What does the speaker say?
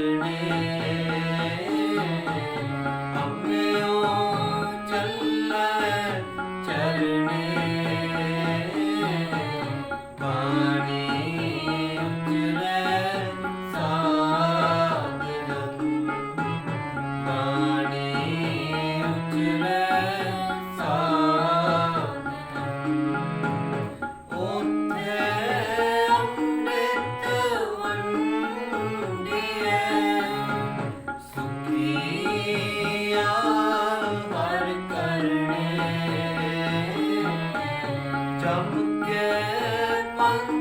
Amen. ਚਮਕੇ Mann